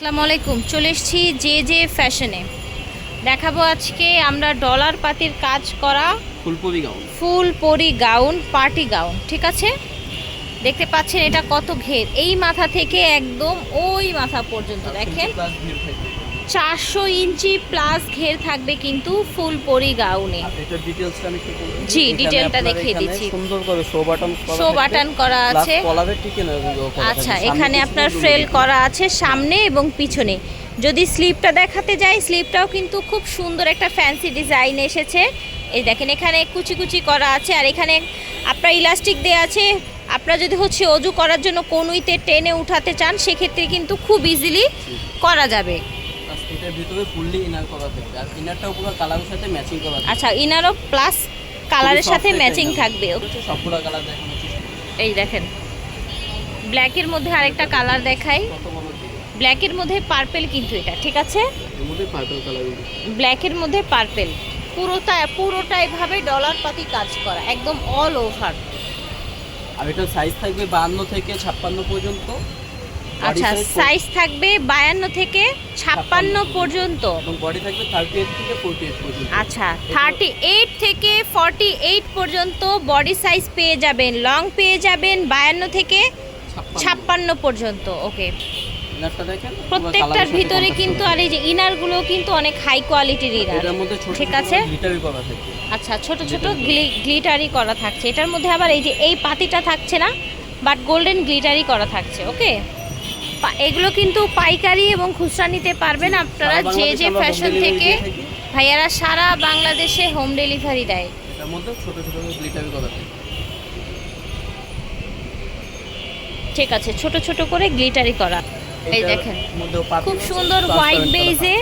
আসসালামু আলাইকুম। চলে এসেছি যে যে ফ্যাশনে। দেখাবো আজকে আমরা ডলার পাতির কাজ করা ফুলপরি গাউন। ফুলপরি গাউন পার্টি গাউন ঠিক আছে? দেখতে পাচ্ছেন এটা কত ঘের। এই মাথা থেকে একদম ওই মাথা পর্যন্ত দেখেন? চারশো ইঞ্চি প্লাস ঘের থাকবে কিন্তু ফুল পরি গাউনে। জি, ডিটেলটা দেখিয়ে দিচ্ছি। সুন্দর করে শো বাটন করা শো বাটন করা আছে। আচ্ছা এখানে আপনার ফ্রেল করা আছে সামনে এবং পিছনে। যদি স্লিপটা দেখাতে যাই স্লিপটাও কিন্তু খুব সুন্দর একটা ফ্যান্সি ডিজাইন এসেছে। এই দেখেন এখানে কুচি কুচি করা আছে। আর এখানে আপনার ইলাস্টিক দেওয়া আছে। আপনারা যদি হচ্ছে অজু করার জন্য কনুইতে টেনে উঠাতে চান সেক্ষেত্রে কিন্তু খুব ইজিলি করা যাবে। এটার ভিতরে ফুললি ইনার করা থাকবে। আর ইনারটাও পুরো কালারের সাথে ম্যাচিং করা আচ্ছা ইনারও প্লাস কালারের সাথে ম্যাচিং থাকবে। হচ্ছে সবগুলো কালার দেখানো এই দেখেন। ব্ল্যাকের মধ্যে আরেকটা কালার দেখাই। ব্ল্যাকের মধ্যে পার্পেল কিন্তু এটা ঠিক আছে? এর মধ্যে পার্পল কালার ব্ল্যাকের মধ্যে পার্পেল পুরোটা পুরোটা এভাবে ডলার পাতি কাজ করা একদম অল ওভার আর এটার সাইজ থাকবে 52 থেকে 56 পর্যন্ত। আচ্ছা সাইজ থাকবে বায়ান্ন থেকে ছাপ্পান্ন 56 পর্যন্ত। এবং বডি থাকবে 38 থেকে 48 পর্যন্ত। আচ্ছা থার্টি এইট থেকে ফর্টি এইট পর্যন্ত বডি সাইজ পেয়ে যাবেন লং পেয়ে যাবেন বায়ান্ন থেকে 56 ছাপ্পান্ন পর্যন্ত ওকে প্রত্যেকটার ভিতরে কিন্তু আর এই যে ইনারগুলো কিন্তু অনেক হাই কোয়ালিটির ইনার ঠিক আছে। আচ্ছা ছোট ছোট গ্লিটারি করা থাকছে। এটার মধ্যে আবার এই যে এই পাতিটা থাকছে না বাট গোল্ডেন গ্লিটারি করা থাকছে ওকে এগুলো কিন্তু পাইকারি এবং খুচরা নিতে পারবেন। আপনারা যে যে ফ্যাশন থেকে ভাইয়ারা সারা বাংলাদেশে হোম ডেলিভারি দেয়। ঠিক আছে ছোট ছোট করে গ্লিটারি করা। এই দেখেন খুব সুন্দর হোয়াইট বেজে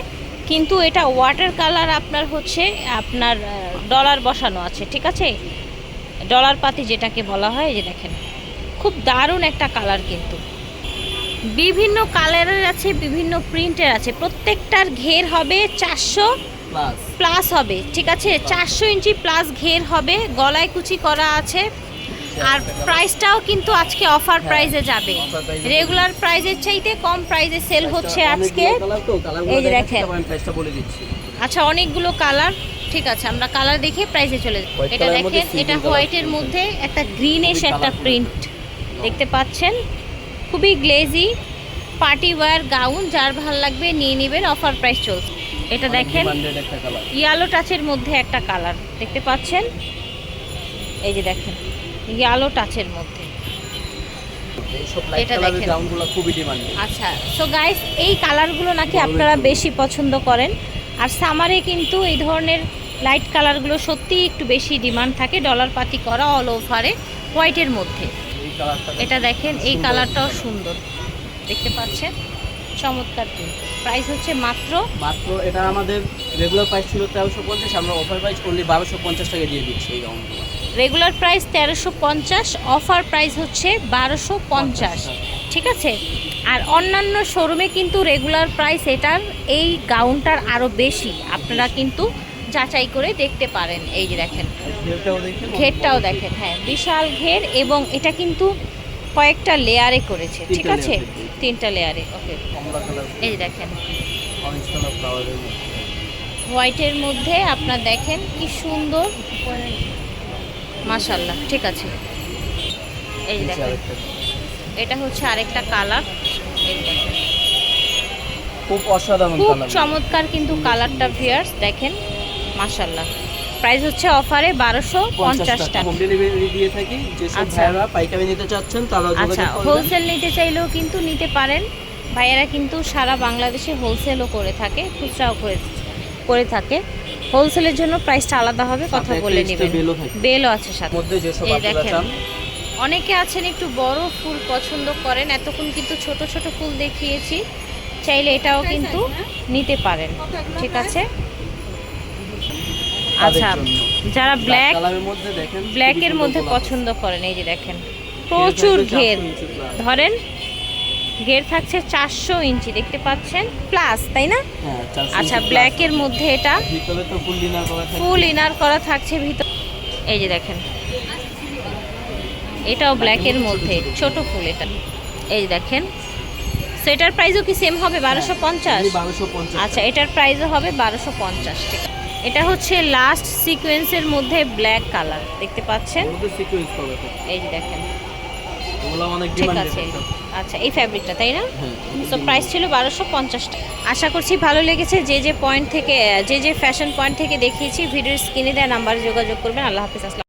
কিন্তু এটা ওয়াটার কালার আপনার হচ্ছে আপনার ডলার বসানো আছে ঠিক আছে? ডলার পাতি যেটাকে বলা হয় এই যে দেখেন। খুব দারুণ একটা কালার কিন্তু। বিভিন্ন কালারের আছে বিভিন্ন প্রিন্টের আছে। প্রত্যেকটার ঘের হবে চারশো প্লাস হবে ঠিক আছে? চারশো ইঞ্চি প্লাস ঘের হবে গলায় কুচি করা আছে। আর প্রাইসটাও কিন্তু আজকে অফার প্রাইসে যাবে। রেগুলার প্রাইসের চাইতে কম প্রাইসে সেল হচ্ছে আজকে। এই যে দেখেন। আচ্ছা অনেকগুলো কালার ঠিক আছে? আমরা কালার দেখে প্রাইসে চলে এটা দেখেন এটা হোয়াইটের মধ্যে একটা গ্রিনিশ একটা প্রিন্ট দেখতে পাচ্ছেন? খুবই গ্লেজি পার্টি ওয়্যার গাউন যার ভালো লাগবে নিয়ে নেবেন অফার প্রাইস চলছে। এটা দেখেন ইয়ালো টাচের মধ্যে একটা কালার দেখতে পাচ্ছেন? এই যে দেখেন ইয়ালো টাচের মধ্যে। এটা দেখেন। খুবই আচ্ছা সো গাইস এই কালারগুলো নাকি আপনারা বেশি পছন্দ করেন। আর সামারে কিন্তু এই ধরনের লাইট কালারগুলো সত্যিই একটু বেশি ডিমান্ড থাকে ডলার পাতি করা অল ওভারে হোয়াইটের মধ্যে। এটা দেখেন এই কালারটাও সুন্দর। দেখতে পাচ্ছেন? চমৎকার কিন্তু। প্রাইস হচ্ছে মাত্র মাত্র এটা আমাদের রেগুলার প্রাইস ছিল তেরোশো পঞ্চাশ আমরা অফার প্রাইস করলে বারোশো পঞ্চাশ টাকা দিয়ে দিচ্ছি এই গাউনগুলো রেগুলার প্রাইস তেরোশো পঞ্চাশ অফার প্রাইস হচ্ছে বারোশো পঞ্চাশ। ঠিক আছে? আর অন্যান্য শোরুমে কিন্তু রেগুলার প্রাইস এটার এই গাউনটার আরও বেশি। আপনারা কিন্তু যাচাই করে দেখতে পারেন। এই যে দেখেন। ঘেরটাও দেখেন। হ্যাঁ। বিশাল ঘের এবং এটা কিন্তু কয়েকটা লেয়ারে করেছে ঠিক আছে? তিনটা লেয়ারে ওকে এই দেখেন। হোয়াইটের মধ্যে। আপনার দেখেন কি সুন্দর। মাশাল্লাহ ঠিক আছে। এই দেখেন। এটা হচ্ছে আরেকটা কালার এই দেখেন। খুব অসাধারণ খুব চমৎকার কিন্তু কালারটা ভিয়ার্স দেখেন। মাশাল্লাহ প্রাইস হচ্ছে অফারে বারোশো পঞ্চাশ টাকা। হোম ডেলিভারি দিয়ে থাকি যেসব আচ্ছা। পাইকারি নিতে চাচ্ছেন তারা আচ্ছা হোলসেল নিতে চাইলেও কিন্তু নিতে পারেন। ভাইয়েরা কিন্তু সারা বাংলাদেশে হোলসেলও করে থাকে খুচরাও করে করে থাকে। হোলসেলের জন্য প্রাইসটা আলাদা হবে কথা বলে নেবেন। বেলও আছে সাথে। এই দেখেন। অনেকে আছেন একটু বড় ফুল পছন্দ করেন এতক্ষণ কিন্তু ছোট ছোট ফুল দেখিয়েছি। চাইলে এটাও কিন্তু নিতে পারেন। ঠিক আছে? আচ্ছা। যারা ব্ল্যাক ব্ল্যাকের মধ্যে পছন্দ করেন এই যে দেখেন। প্রচুর ঘের। 400 ইঞ্চি plus। ধরেন ঘের থাকছে চারশো ইঞ্চি দেখতে পাচ্ছেন? প্লাস তাই না? হ্যাঁ 400 আচ্ছা ব্ল্যাকের মধ্যে এটা ফুল ইনার করা থাকছে। ভিতর এই যে দেখেন। এটাও ব্ল্যাকের মধ্যে ছোট ফুল এটা। এই যে দেখেন। সো এটার প্রাইসও কি সেম হবে? বারোশো পঞ্চাশ? বারোশো পঞ্চাশ। আচ্ছা এটার প্রাইসও হবে বারোশো পঞ্চাশ ঠিক আছে। এটা হচ্ছে লাস্ট সিকোয়েন্সের মধ্যে ব্ল্যাক কালার দেখতে পাচ্ছেন? এই দেখেন। ঠিক আছে। আচ্ছা এই ফ্যাব্রিকটা তাই না? হ্যাঁ সো প্রাইস ছিল বারোশো পঞ্চাশ টাকা। আশা করছি ভালো লেগেছে। যে যে পয়েন্ট থেকে যে যে ফ্যাশন পয়েন্ট থেকে দেখিয়েছি ভিডিওর স্ক্রিনে দেওয়া নাম্বারে যোগাযোগ করবেন। আল্লাহ হাফিজ আসসালাম